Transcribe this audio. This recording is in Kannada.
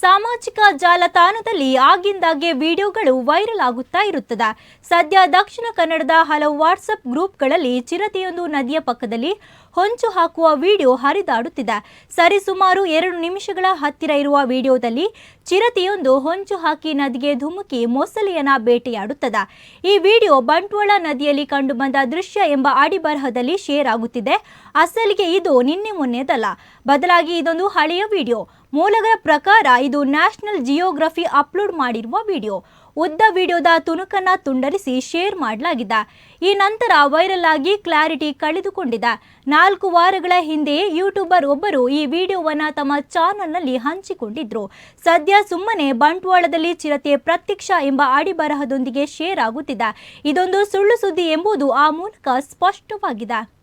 ಸಾಮಾಜಿಕ ಜಾಲತಾಣದಲ್ಲಿ ಆಗಿಂದಾಗ್ಗೆ ವಿಡಿಯೋಗಳು ವೈರಲ್ ಆಗುತ್ತಾ ಇರುತ್ತದೆ. ಸದ್ಯ ದಕ್ಷಿಣ ಕನ್ನಡದ ಹಲವು ವಾಟ್ಸಪ್ ಗ್ರೂಪ್ಗಳಲ್ಲಿ ಚಿರತೆಯೊಂದು ನದಿಯ ಪಕ್ಕದಲ್ಲಿ ಹೊಂಚು ಹಾಕುವ ವಿಡಿಯೋ ಹರಿದಾಡುತ್ತಿದೆ. ಸರಿಸುಮಾರು ಎರಡು ನಿಮಿಷಗಳ ಹತ್ತಿರ ಇರುವ ವಿಡಿಯೋದಲ್ಲಿ ಚಿರತೆಯೊಂದು ಹೊಂಚು ಹಾಕಿ ನದಿಗೆ ಧುಮುಕಿ ಮೊಸಲೆಯನ್ನ ಬೇಟೆಯಾಡುತ್ತದೆ. ಈ ವಿಡಿಯೋ ಬಂಟ್ವಾಳ ನದಿಯಲ್ಲಿ ಕಂಡುಬಂದ ದೃಶ್ಯ ಎಂಬ ಅಡಿಬರಹದಲ್ಲಿ ಶೇರ್ ಆಗುತ್ತಿದೆ. ಅಸಲಿಗೆ ಇದು ನಿನ್ನೆ ಮೊನ್ನೆದಲ್ಲ. ಬದಲಾಗಿ ಇದೊಂದು ಹಳೆಯ ವಿಡಿಯೋ. ಮೂಲಗಳ ಪ್ರಕಾರ ಇದು ನ್ಯಾಷನಲ್ ಜಿಯೋಗ್ರಫಿ ಅಪ್ಲೋಡ್ ಮಾಡಿರುವ ವಿಡಿಯೋ. ಉದ್ದ ವಿಡಿಯೋದ ತುಣುಕನ್ನ ತುಂಡರಿಸಿ ಶೇರ್ ಮಾಡಲಾಗಿದೆ. ಈ ನಂತರ ವೈರಲ್ ಆಗಿ ಕ್ಲಾರಿಟಿ ಕಳೆದುಕೊಂಡಿದೆ. ನಾಲ್ಕು ವಾರಗಳ ಹಿಂದೆಯೇ ಯೂಟ್ಯೂಬರ್ ಒಬ್ಬರು ಈ ವಿಡಿಯೋವನ್ನು ತಮ್ಮ ಚಾನಲ್ನಲ್ಲಿ ಹಂಚಿಕೊಂಡಿದ್ರು. ಸದ್ಯ ಸುಮ್ಮನೆ ಬಂಟ್ವಾಳದಲ್ಲಿ ಚಿರತೆ ಪ್ರತ್ಯಕ್ಷ ಎಂಬ ಅಡಿಬರಹದೊಂದಿಗೆ ಶೇರ್ ಆಗುತ್ತಿದೆ. ಇದೊಂದು ಸುಳ್ಳು ಸುದ್ದಿ ಎಂಬುದು ಆ ಮೂಲಕ ಸ್ಪಷ್ಟವಾಗಿದೆ.